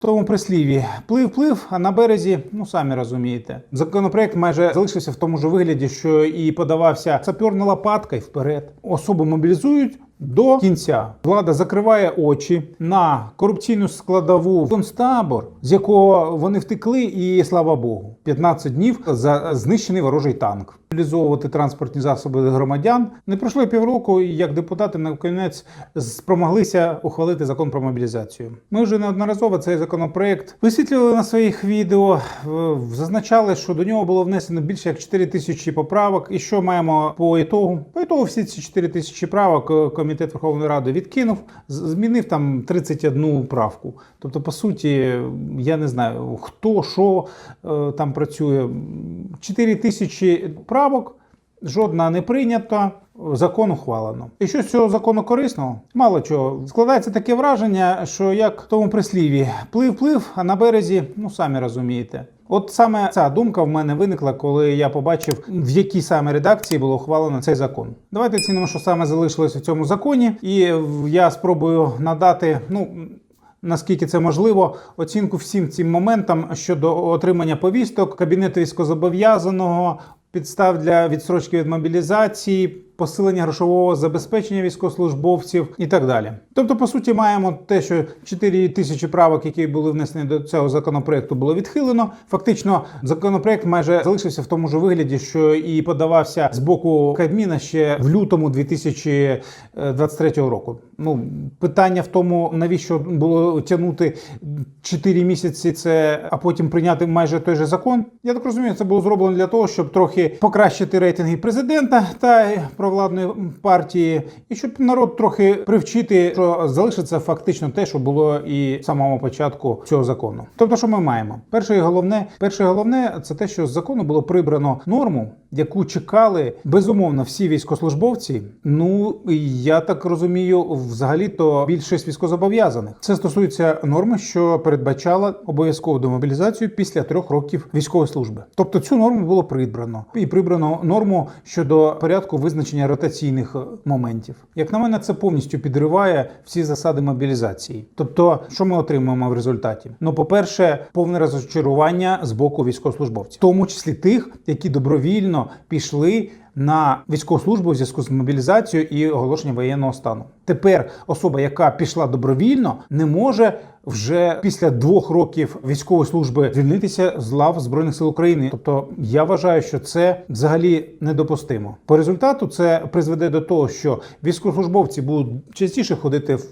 тому присліві плив, плив, а на березі, ну самі розумієте. Законопроект майже залишився в тому ж вигляді, що і подавався саперна лопатка і вперед. Особу мобілізують. До кінця влада закриває очі на корупційну складову концтабор, з якого вони втекли, і слава Богу, 15 днів за знищений ворожий танк. Мобілізовувати транспортні засоби громадян не пройшло півроку, як депутати на кінець спромоглися ухвалити закон про мобілізацію. Ми вже неодноразово цей законопроект висвітлювали на своїх відео, зазначали, що до нього було внесено більше як 4 тисячі поправок. І що маємо по ітогу? По ітогу всі ці 4 тисячі правок е, комітет Верховної Ради відкинув, змінив там 31 правку. Тобто, по суті, я не знаю, хто що е, там працює. 4 тисячі правок. Жодна не прийнята, закон ухвалено. І що з цього закону корисного? Мало чого. Складається таке враження, що як в тому присліві плив, плив, а на березі, ну самі розумієте. От саме ця думка в мене виникла, коли я побачив, в якій саме редакції було ухвалено цей закон. Давайте оцінимо, що саме залишилось у цьому законі, і в- я спробую надати, ну. Наскільки це можливо, оцінку всім цим моментам щодо отримання повісток, кабінету військозобов'язаного, підстав для відсрочки від мобілізації, посилення грошового забезпечення військовослужбовців і так далі. Тобто, по суті, маємо те, що 4 тисячі правок, які були внесені до цього законопроекту, було відхилено. Фактично, законопроект майже залишився в тому ж вигляді, що і подавався з боку Кабміна ще в лютому 2023 року. Ну питання в тому, навіщо було тягнути 4 місяці, це а потім прийняти майже той же закон. Я так розумію, це було зроблено для того, щоб трохи покращити рейтинги президента та провладної партії, і щоб народ трохи привчити, що залишиться фактично те, що було і з самого початку цього закону. Тобто, що ми маємо? Перше і головне, перше і головне, це те, що з закону було прибрано норму, яку чекали безумовно всі військовослужбовці. Ну я так розумію, взагалі-то більшість військовозобов'язаних. Це стосується норми, що передбачала обов'язкову демобілізацію після трьох років військової служби. Тобто цю норму було прибрано і прибрано норму щодо порядку визначення ротаційних е, моментів. Як на мене, це повністю підриває всі засади мобілізації. Тобто, що ми отримуємо в результаті? Ну, по-перше, повне розчарування з боку військовослужбовців, в тому числі тих, які добровільно пішли на військову службу у зв'язку з мобілізацією і оголошенням воєнного стану. Тепер особа, яка пішла добровільно, не може вже після двох років військової служби звільнитися з лав збройних сил України. Тобто я вважаю, що це взагалі недопустимо. По результату це призведе до того, що військовослужбовці будуть частіше ходити в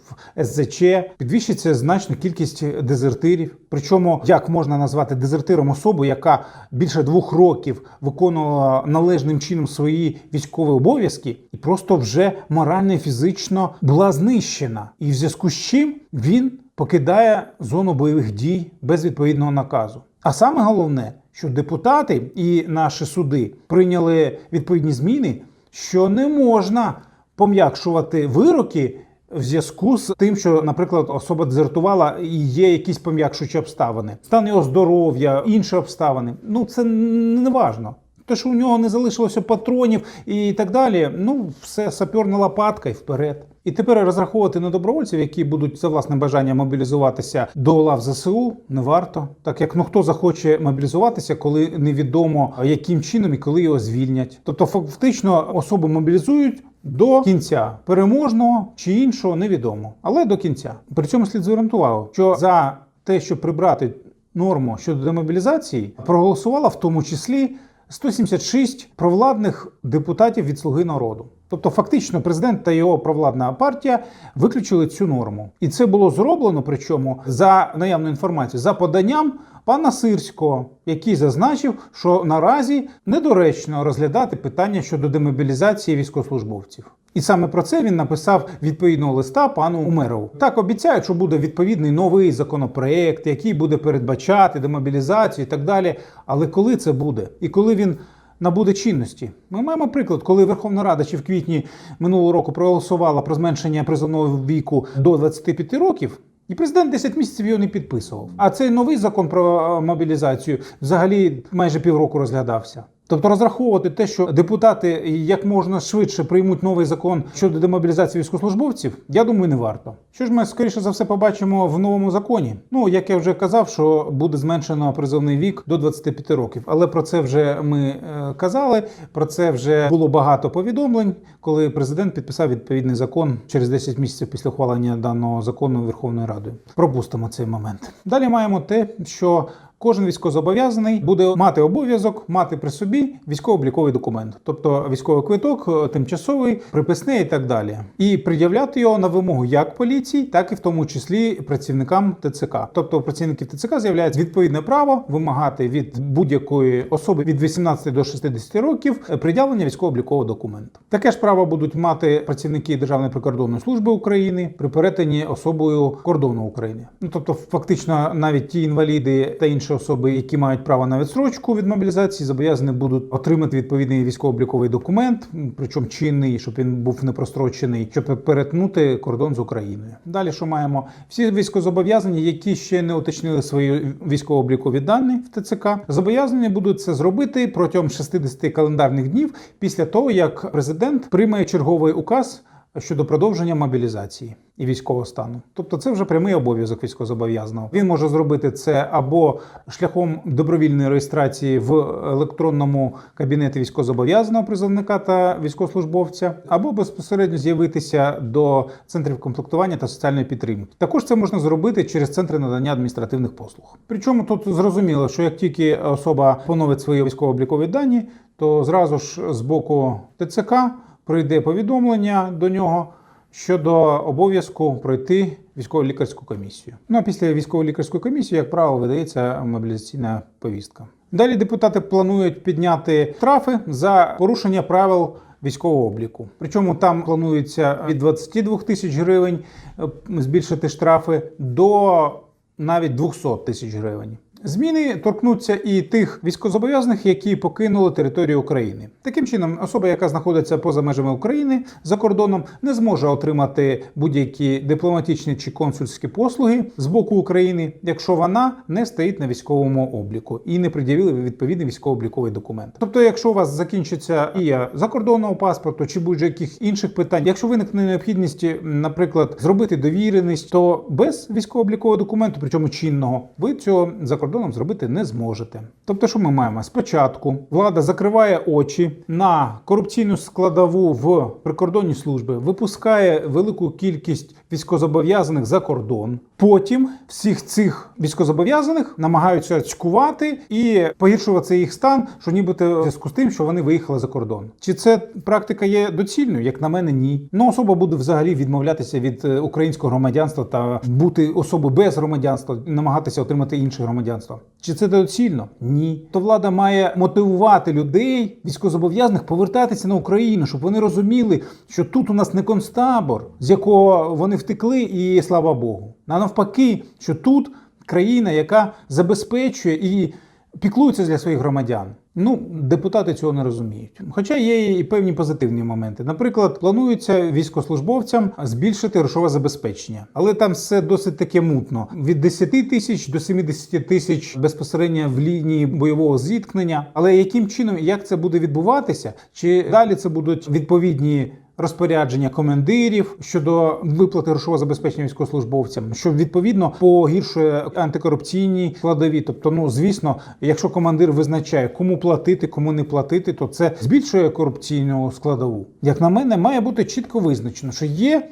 СЗЧ, підвищиться значно кількість дезертирів. Причому як можна назвати дезертиром особу, яка більше двох років виконувала належним чином свої військові обов'язки, і просто вже морально фізично була знищена, і в зв'язку з чим він покидає зону бойових дій без відповідного наказу. А саме головне, що депутати і наші суди прийняли відповідні зміни, що не можна пом'якшувати вироки в зв'язку з тим, що, наприклад, особа дезертувала і є якісь пом'якшуючі обставини, стан його здоров'я, інші обставини. Ну це не важно. Те, що у нього не залишилося патронів і так далі, ну все саперна лопатка і вперед. І тепер розраховувати на добровольців, які будуть за власним бажанням мобілізуватися до лав ЗСУ, не варто. Так як ну хто захоче мобілізуватися, коли невідомо яким чином і коли його звільнять. Тобто, фактично особу мобілізують. До кінця переможного чи іншого невідомо, але до кінця. При цьому слід звернути увагу, що за те, щоб прибрати норму щодо демобілізації, проголосувала в тому числі 176 провладних депутатів від Слуги народу. Тобто, фактично, президент та його провладна партія виключили цю норму, і це було зроблено. Причому за наявною інформацією, за поданням пана Сирського, який зазначив, що наразі недоречно розглядати питання щодо демобілізації військовослужбовців. І саме про це він написав відповідного листа пану Умерову. Так обіцяють, що буде відповідний новий законопроект, який буде передбачати демобілізацію і так далі. Але коли це буде, і коли він набуде чинності, ми маємо приклад, коли Верховна Рада ще в квітні минулого року проголосувала про зменшення призовного віку до 25 років. І президент 10 місяців його не підписував. А цей новий закон про е, мобілізацію взагалі майже півроку розглядався. Тобто розраховувати те, що депутати як можна швидше приймуть новий закон щодо демобілізації військовослужбовців, я думаю, не варто. Що ж ми скоріше за все побачимо в новому законі? Ну як я вже казав, що буде зменшено призовний вік до 25 років, але про це вже ми е, казали. Про це вже було багато повідомлень, коли президент підписав відповідний закон через 10 місяців після ухвалення даного закону Верховною Радою. Пропустимо цей момент. Далі маємо те, що Кожен військовозобов'язаний буде мати обов'язок мати при собі військово-обліковий документ, тобто військовий квиток, е, тимчасовий, приписний і так далі, і пред'являти його на вимогу як поліції, так і в тому числі працівникам ТЦК. Тобто у працівників ТЦК з'являється відповідне право вимагати від будь-якої особи від 18 до 60 років е, пред'явлення військово-облікового документу. Таке ж право будуть мати працівники Державної прикордонної служби України при перетині особою кордону України. Ну тобто, фактично, навіть ті інваліди та інші особи, які мають право на відсрочку від мобілізації, зобов'язані будуть отримати відповідний військово-обліковий документ, причому чинний, щоб він був не прострочений, щоб перетнути кордон з Україною. Далі що маємо? Всі військовозобов'язані, які ще не уточнили свої військово-облікові дані в ТЦК, зобов'язані будуть це зробити протягом 60 календарних днів після того, як президент прийме черговий указ щодо продовження мобілізації і військового стану. Тобто це вже прямий обов'язок військовозобов'язаного. Він може зробити це або шляхом добровільної реєстрації в електронному кабінеті військовозобов'язаного призовника та військовослужбовця, або безпосередньо з'явитися до центрів комплектування та соціальної підтримки. Також це можна зробити через центри надання адміністративних послуг. Причому тут зрозуміло, що як тільки особа поновить свої військово-облікові дані, то зразу ж з боку ТЦК прийде повідомлення до нього щодо обов'язку пройти військово-лікарську комісію. Ну а після військово-лікарської комісії, як правило, видається мобілізаційна повістка. Далі депутати планують підняти штрафи за порушення правил. Військового обліку, причому там планується від 22 тисяч гривень е, збільшити штрафи до навіть 200 тисяч гривень. Зміни торкнуться і тих військовозобов'язаних, які покинули територію України. Таким чином, особа, яка знаходиться поза межами України за кордоном, не зможе отримати будь-які дипломатичні чи консульські послуги з боку України, якщо вона не стоїть на військовому обліку і не пред'явили відповідний військово-обліковий документ. Тобто, якщо у вас закінчиться дія закордонного паспорту чи будь-яких інших питань, якщо виникне необхідність, наприклад, зробити довіреність, то без військово-облікового документу, причому чинного, ви цього за кордоном зробити не зможете. Тобто, що ми маємо? Спочатку влада закриває очі на корупційну складову в прикордонній служби, випускає велику кількість військовозобов'язаних за кордон. Потім всіх цих військовозобов'язаних намагаються цькувати і погіршувати їх стан, що нібито в зв'язку з тим, що вони виїхали за кордон. Чи це практика є доцільною? Як на мене, ні. Ну особа буде взагалі відмовлятися від е, українського громадянства та бути особою без громадянства, намагатися отримати інше громадянство. Чи це доцільно? Ні. То влада має мотивувати людей, військовозобов'язаних, повертатися на Україну, щоб вони розуміли, що тут у нас не концтабор, з якого вони втекли, і слава Богу. А навпаки, що тут країна, яка забезпечує і піклується для своїх громадян. Ну, депутати цього не розуміють. Хоча є і певні позитивні моменти. Наприклад, планується військовослужбовцям збільшити грошове забезпечення, але там все досить таке мутно: від 10 тисяч до 70 тисяч безпосередньо в лінії бойового зіткнення. Але яким чином як це буде відбуватися? Чи далі це будуть відповідні? Розпорядження командирів щодо виплати грошового забезпечення військовослужбовцям, що відповідно погіршує антикорупційні складові. Тобто, ну звісно, якщо командир визначає, кому платити, кому не платити, то це збільшує корупційну складову. Як на мене, має бути чітко визначено, що є.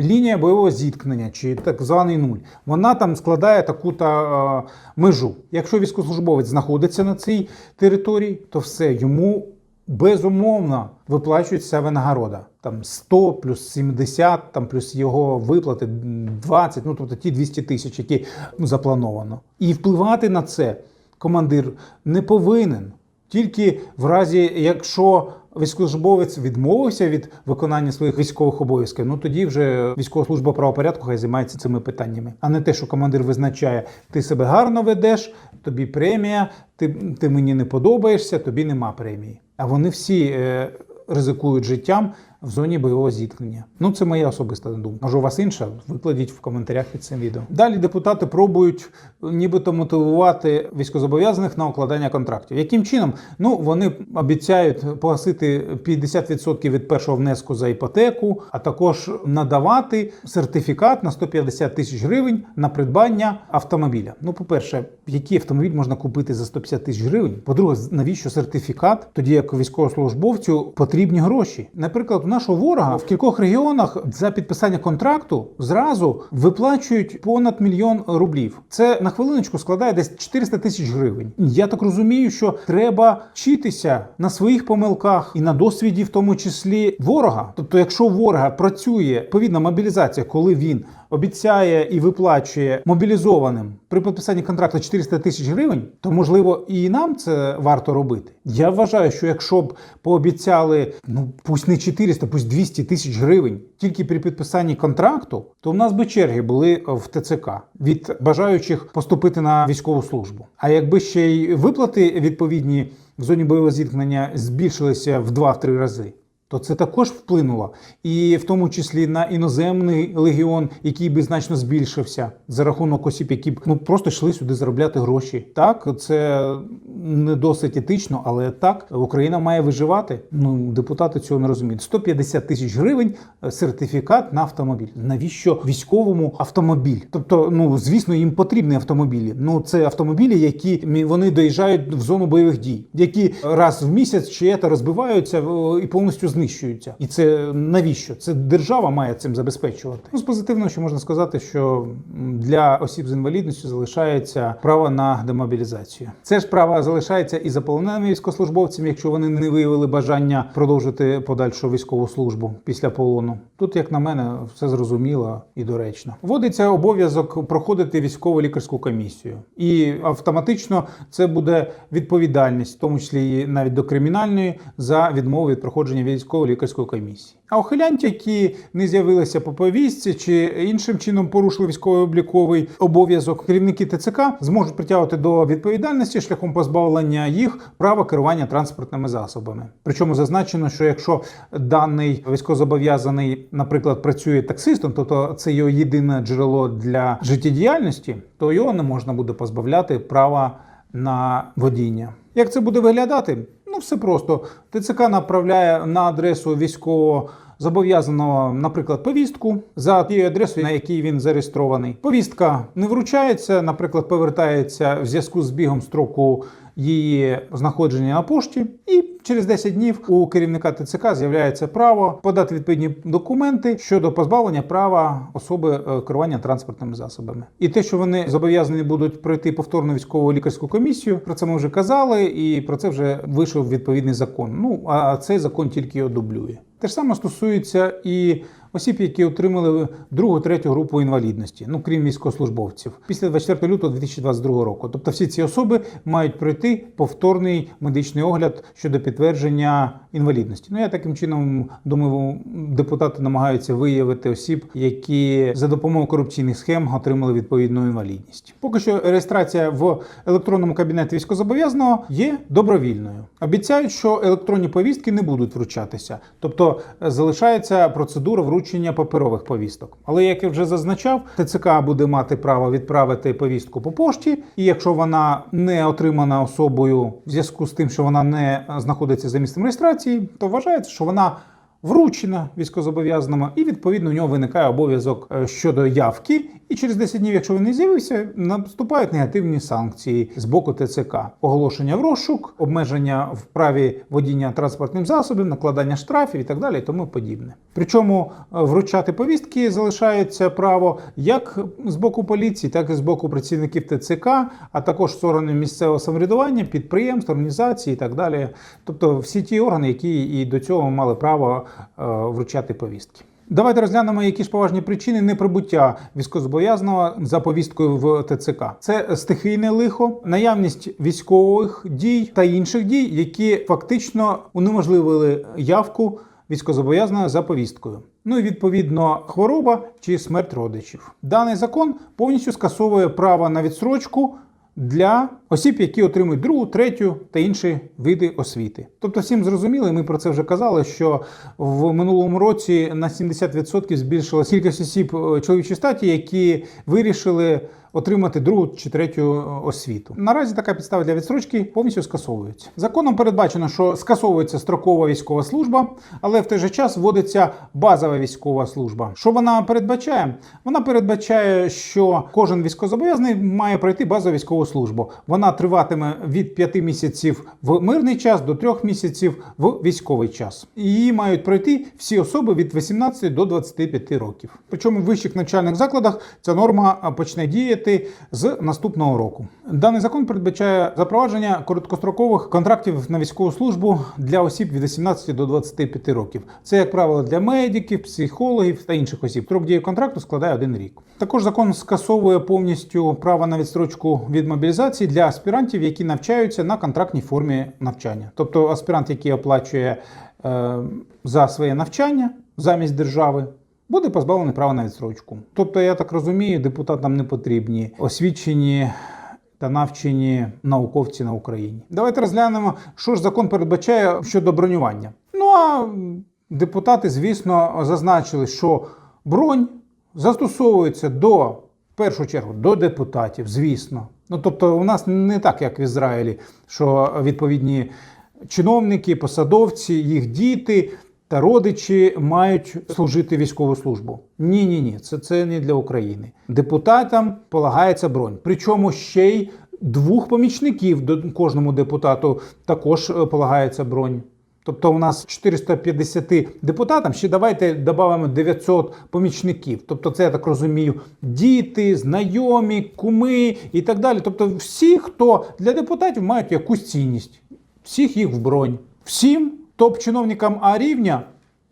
Лінія бойового зіткнення чи так званий нуль, вона там складає таку та е, межу. Якщо військовослужбовець знаходиться на цій території, то все йому безумовно виплачується винагорода. Там 100 плюс 70, там плюс його виплати 20, ну тобто ті 200 тисяч, які ну, заплановано. І впливати на це командир не повинен. Тільки в разі, якщо військовослужбовець відмовився від виконання своїх військових обов'язків, ну тоді вже військова служба правопорядку хай займається цими питаннями, а не те, що командир визначає, ти себе гарно ведеш, тобі премія, ти, ти мені не подобаєшся, тобі нема премії. А вони всі е, ризикують життям в зоні бойового зіткнення. Ну це моя особиста думка. Може, у вас інша? Викладіть в коментарях під цим відео. Далі депутати пробують нібито мотивувати військовозобов'язаних на укладання контрактів. Яким чином? Ну вони обіцяють погасити 50% від першого внеску за іпотеку, а також надавати сертифікат на 150 тисяч гривень на придбання автомобіля. Ну, по-перше, який автомобіль можна купити за 150 тисяч гривень? По-друге, навіщо сертифікат? Тоді як військовослужбовцю потрібні гроші. Наприклад, у нашого ворога в кількох регіонах за підписання контракту зразу виплачують понад мільйон рублів. Це на хвилиночку складає десь 400 тисяч гривень. Я так розумію, що треба вчитися на своїх помилках і на досвіді, в тому числі ворога. Тобто, якщо ворога працює відповідна мобілізація, коли він обіцяє і виплачує мобілізованим при підписанні контракту 400 тисяч гривень, то можливо і нам це варто робити. Я вважаю, що якщо б пообіцяли, ну пусть не 400, пусть 200 тисяч гривень тільки при підписанні контракту, то в нас би черги були в ТЦК від бажаючих поступити на військову службу. А якби ще й виплати відповідні в зоні бойового зіткнення збільшилися в 2-3 рази то це також вплинуло, і в тому числі на іноземний легіон, який би значно збільшився за рахунок осіб, які б ну просто йшли сюди заробляти гроші. Так, це не досить етично, але так Україна має виживати. Ну депутати цього не розуміють. 150 тисяч гривень е, сертифікат на автомобіль. Навіщо військовому автомобіль? Тобто, ну звісно, їм потрібні автомобілі. Ну це автомобілі, які вони доїжджають в зону бойових дій, які раз в місяць чи це розбиваються е, і повністю знищуються. І це навіщо? Це держава має цим забезпечувати. Ну, з позитивного, що можна сказати, що для осіб з інвалідністю залишається право на демобілізацію. Це ж право залишається і за полоненими військовослужбовцями, якщо вони не виявили бажання продовжити подальшу військову службу після полону. Тут, як на мене, все зрозуміло і доречно. Вводиться обов'язок проходити військово лікарську комісію, і автоматично це буде відповідальність, в тому числі і навіть до кримінальної, за відмову від проходження військово-лікарської комісії. А ухилянті, які не з'явилися по повістці чи іншим чином порушили військово-обліковий обов'язок, керівники ТЦК зможуть притягувати до відповідальності шляхом позбавлення їх права керування транспортними засобами. Причому зазначено, що якщо даний військовозобов'язаний, наприклад, працює таксистом, тобто це його єдине джерело для життєдіяльності, то його не можна буде позбавляти права на водіння. Як це буде виглядати? Ну, все просто. ТЦК направляє на адресу військового зобов'язаного, наприклад, повістку за тією адресою, на якій він зареєстрований. Повістка не вручається, наприклад, повертається в зв'язку з бігом строку її знаходження на пошті, і через 10 днів у керівника ТЦК з'являється право подати відповідні документи щодо позбавлення права особи е, керування транспортними засобами. І те, що вони зобов'язані будуть пройти повторну військову лікарську комісію, про це ми вже казали, і про це вже вийшов відповідний закон. Ну а цей закон тільки його дублює. Те ж саме стосується і осіб, які отримали другу, третю групу інвалідності, ну крім військовослужбовців, після 24 лютого 2022 року. Тобто, всі ці особи мають пройти повторний медичний огляд щодо підтвердження інвалідності. Ну я таким чином думаю, депутати намагаються виявити осіб, які за допомогою корупційних схем отримали відповідну інвалідність. Поки що реєстрація в електронному кабінеті військовозобов'язаного є добровільною. Обіцяють, що електронні повістки не будуть вручатися, тобто залишається процедура вручення паперових повісток. Але як я вже зазначав, ТЦК буде мати право відправити повістку по пошті, і якщо вона не отримана особою в зв'язку з тим, що вона не знаходиться за місцем реєстрації, то вважається, що вона вручена військовозобов'язаному, і відповідно у нього виникає обов'язок е, щодо явки. І через 10 днів, якщо він не з'явився, наступають негативні санкції з боку ТЦК: оголошення в розшук, обмеження в праві водіння транспортним засобом, накладання штрафів і так далі, і тому подібне. Причому е, вручати повістки залишається право як з боку поліції, так і з боку працівників ТЦК, а також органів місцевого самоврядування, підприємств, організацій і так далі. Тобто всі ті органи, які і до цього мали право е, вручати повістки. Давайте розглянемо, які ж поважні причини неприбуття військовозобов'язаного за повісткою в ТЦК. Це стихійне лихо, наявність військових дій та інших дій, які фактично унеможливили явку військовозобов'язаного за повісткою. Ну і відповідно хвороба чи смерть родичів. Даний закон повністю скасовує право на відсрочку для осіб, які отримують другу, третю та інші види освіти. Тобто, всім зрозуміли, ми про це вже казали, що в минулому році на 70% збільшилась кількість осіб е, чоловічої статі, які вирішили отримати другу чи третю освіту. Наразі така підстава для відстрочки повністю скасовується. Законом передбачено, що скасовується строкова військова служба, але в той же час вводиться базова військова служба. Що вона передбачає? Вона передбачає, що кожен військовозобов'язаний має пройти базову військову службу. Вона триватиме від 5 місяців в мирний час до 3 місяців в військовий час. Її мають пройти всі особи від 18 до 25 років. Причому в вищих навчальних закладах ця норма почне діяти з наступного року. Даний закон передбачає запровадження короткострокових контрактів на військову службу для осіб від 18 до 25 років. Це, як правило, для медиків, психологів та інших осіб. Строк дії контракту складає один рік. Також закон скасовує повністю право на відстрочку від мобілізації для аспірантів, які навчаються на контрактній формі навчання. Тобто аспірант, який оплачує е, за своє навчання замість держави. Буде позбавлений права на відстрочку. Тобто, я так розумію, депутатам не потрібні освічені та навчені науковці на Україні. Давайте розглянемо, що ж закон передбачає щодо бронювання. Ну а депутати, звісно, зазначили, що бронь застосовується до в першу чергу до депутатів, звісно. Ну тобто, у нас не так, як в Ізраїлі, що відповідні чиновники, посадовці, їх діти родичі мають служити військову службу. Ні, ні, ні, це, це не для України. Депутатам полагається бронь. Причому ще й двох помічників до кожному депутату також е, полагається бронь. Тобто у нас 450 депутатам, ще давайте додамо 900 помічників. Тобто, це я так розумію, діти, знайомі, куми і так далі. Тобто, всі, хто для депутатів мають якусь цінність, всіх їх в бронь. Всім топ-чиновникам А рівня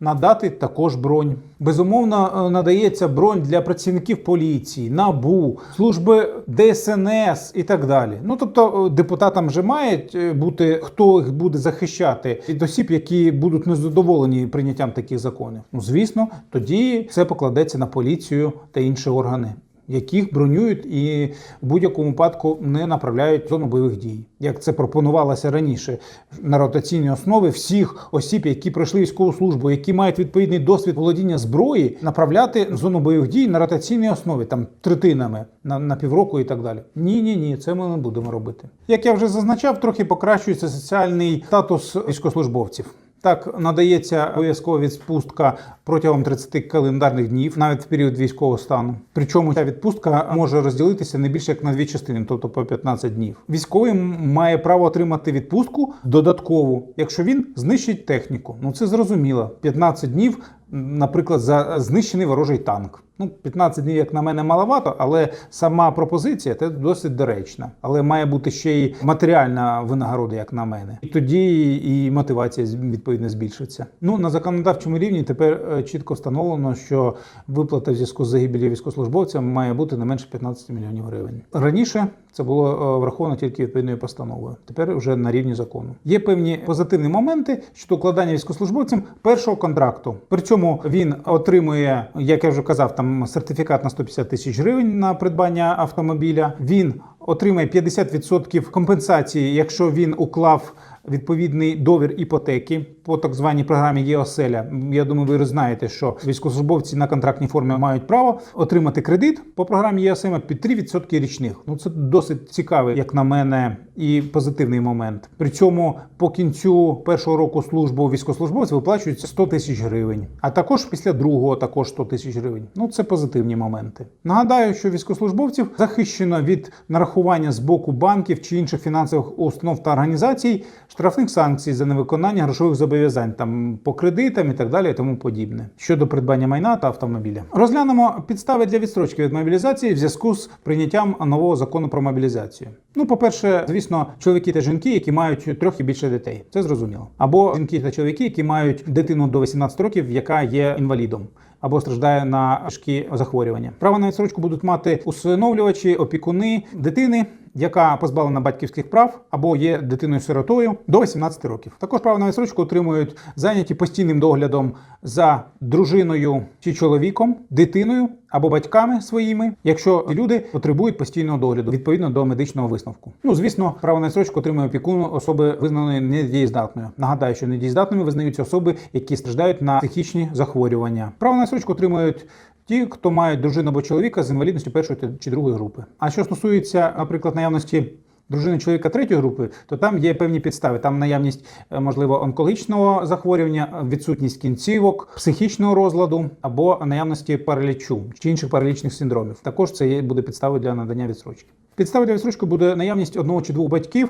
надати також бронь. Безумовно, е, надається бронь для працівників поліції, НАБУ, служби ДСНС і так далі. Ну тобто, е, депутатам вже мають е, бути хто їх буде захищати від осіб, які будуть незадоволені прийняттям таких законів. Ну звісно, тоді це покладеться на поліцію та інші органи. Яких бронюють і в будь-якому випадку не направляють в зону бойових дій, як це пропонувалося раніше на ротаційній основі всіх осіб, які пройшли військову службу, які мають відповідний досвід володіння зброї, направляти в зону бойових дій на ротаційній основі, там третинами на, на півроку і так далі. Ні, ні, ні, це ми не будемо робити. Як я вже зазначав, трохи покращується соціальний статус військовослужбовців. Так, надається обов'язкова відпустка протягом 30 календарних днів, навіть в період військового стану. Причому ця відпустка може розділитися не більше як на дві частини, тобто по 15 днів. Військовий має право отримати відпустку додаткову, якщо він знищить техніку. Ну це зрозуміло. 15 днів, наприклад, за знищений ворожий танк. Ну, 15 днів, як на мене, маловато, але сама пропозиція це досить доречна. Але має бути ще й матеріальна винагорода, як на мене. І тоді і мотивація відповідно збільшиться. Ну на законодавчому рівні тепер е, чітко встановлено, що виплата в зв'язку з загибелью військовослужбовця має бути не менше 15 мільйонів гривень. Раніше це було е, враховано тільки відповідною постановою. Тепер вже на рівні закону. Є певні позитивні моменти щодо укладання військовослужбовцям першого контракту. При цьому він отримує, як я вже казав, там сертифікат на 150 тисяч гривень на придбання автомобіля. Він отримає 50% компенсації, якщо він уклав відповідний довір іпотеки по так званій програмі ЄОСЕЛЯ. Я думаю, ви знаєте, що військовослужбовці на контрактній формі мають право отримати кредит по програмі ЄОСЕМА під 3% річних. Ну це досить цікавий, як на мене, і позитивний момент. При цьому по кінцю першого року служби військовослужбовців виплачується 100 тисяч гривень, а також після другого також 100 тисяч гривень. Ну це позитивні моменти. Нагадаю, що військовослужбовців захищено від нарахування з боку банків чи інших фінансових установ та організацій штрафних санкцій за невиконання грошових зобов'язань там по кредитам і так далі, і тому подібне щодо придбання майна та автомобіля. Розглянемо підстави для відстрочки від мобілізації в зв'язку з прийняттям нового закону про мобілізацію. Ну, по-перше, звісно, чоловіки та жінки, які мають трьох і більше дітей, це зрозуміло. Або жінки та чоловіки, які мають дитину до 18 років, яка є інвалідом. Або страждає на важкі захворювання. Право на відстрочку будуть мати усиновлювачі, опікуни дитини, яка позбавлена батьківських прав або є дитиною-сиротою до 18 років. Також право на відсрочку отримують зайняті постійним доглядом за дружиною чи чоловіком, дитиною або батьками своїми, якщо люди потребують постійного догляду відповідно до медичного висновку. Ну звісно, право на відсрочку отримує опікун особи визнаної недієздатною. Нагадаю, що недієздатними визнаються особи, які страждають на психічні захворювання. Право на відсрочку отримують. Ті, хто мають дружину або чоловіка з інвалідністю першої чи другої групи. А що стосується, наприклад, наявності дружини чоловіка третьої групи, то там є певні підстави. Там наявність, е, можливо, онкологічного захворювання, відсутність кінцівок, психічного розладу або наявності паралічу чи інших паралічних синдромів. Також це є, буде підставою для надання відсрочки. Підставою для відсрочки буде наявність одного чи двох батьків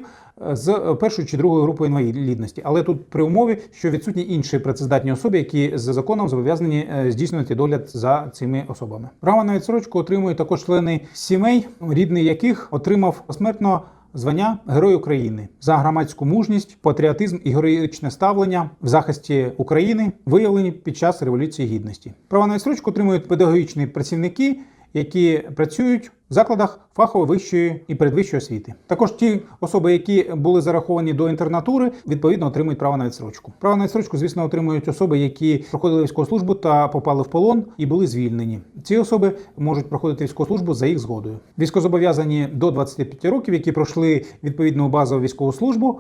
е, з першої чи другої групи інвалідності, але тут при умові, що відсутні інші працездатні особи, які за законом зобов'язані е, здійснювати догляд за цими особами. Право на відсрочку отримують також члени сімей, рідний яких отримав посмертно звання Герой України за громадську мужність, патріотизм і героїчне ставлення в захисті України, виявлені під час революції гідності. Право на відсрочку отримують педагогічні працівники, які працюють в закладах фахової вищої і передвищої освіти. Також ті особи, які були зараховані до інтернатури, відповідно отримують право на відсрочку. Право на відсрочку, звісно, отримують особи, які проходили військову службу та попали в полон і були звільнені. Ці особи можуть проходити військову службу за їх згодою. Військозобов'язані до 25 років, які пройшли відповідну базову військову службу.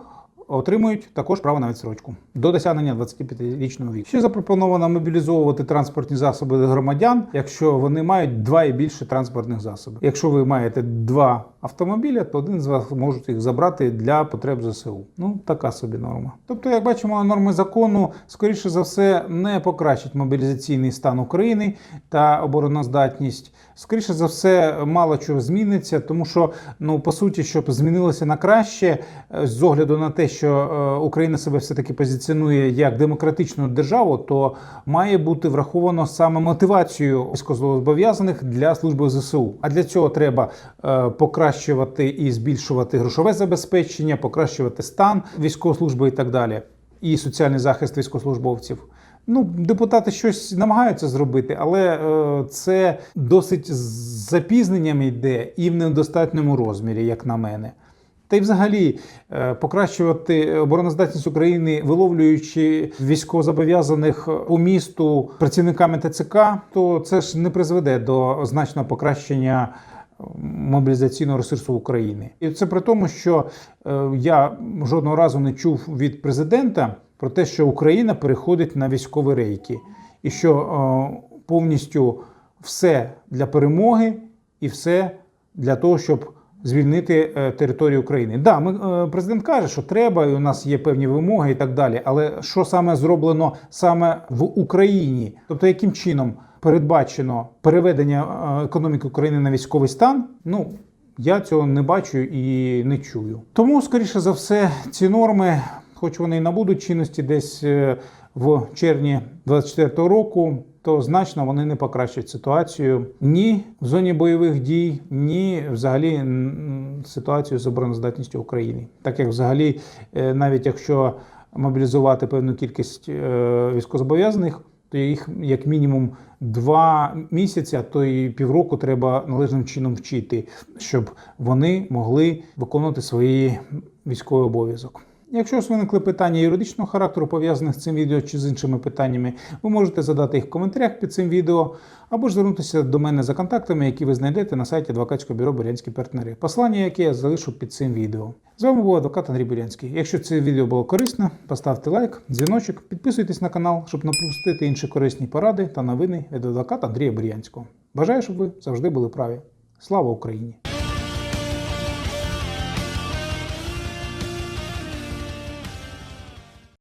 Отримують також право на відсрочку до досягнення 25-річного віку. Ще запропоновано мобілізовувати транспортні засоби громадян, якщо вони мають два і більше транспортних засобів. Якщо ви маєте два автомобіля, то один з вас може їх забрати для потреб ЗСУ. Ну така собі норма. Тобто, як бачимо, норми закону скоріше за все не покращать мобілізаційний стан України та обороноздатність. Скоріше за все, мало чого зміниться, тому що ну по суті, щоб змінилося на краще е, з огляду на те, що е, Україна себе все таки позиціонує як демократичну державу, то має бути враховано саме мотивацію військовозобов'язаних для служби ЗСУ. А для цього треба е, покращувати і збільшувати грошове забезпечення, покращувати стан військової служби і так далі, і соціальний захист військовослужбовців. Ну, депутати щось намагаються зробити, але е, це досить з запізненням йде і в недостатньому розмірі, як на мене. Та й взагалі е, покращувати обороноздатність України, виловлюючи військовозобов'язаних по місту працівниками ТЦК, то це ж не призведе до значного покращення мобілізаційного ресурсу України. І це при тому, що е, я жодного разу не чув від президента про те, що Україна переходить на військові рейки, і що е, повністю все для перемоги і все для того, щоб звільнити е, територію України. Да, ми президент каже, що треба, і у нас є певні вимоги і так далі. Але що саме зроблено саме в Україні? Тобто, яким чином передбачено переведення е, економіки України на військовий стан? Ну я цього не бачу і не чую. Тому, скоріше за все, ці норми, хоч вони і набудуть чинності десь е, в червні 2024 року, то значно вони не покращать ситуацію ні в зоні бойових дій, ні взагалі ситуацію з обороноздатністю України. Так як взагалі, е, навіть якщо мобілізувати певну кількість військовозобов'язаних, то їх як мінімум два місяці, а то і півроку треба належним чином вчити, щоб вони могли виконувати свої військовий обов'язок. Якщо виникли питання юридичного характеру, пов'язаних з цим відео чи з іншими питаннями, ви можете задати їх в коментарях під цим відео, або ж звернутися до мене за контактами, які ви знайдете на сайті адвокатського бюро Бурянські партнери. Послання, яке я залишу під цим відео. З вами був адвокат Андрій Бурянський. Якщо це відео було корисно, поставте лайк, дзвіночок, підписуйтесь на канал, щоб не пропустити інші корисні поради та новини від адвоката Андрія Бурянського. Бажаю, щоб ви завжди були праві. Слава Україні!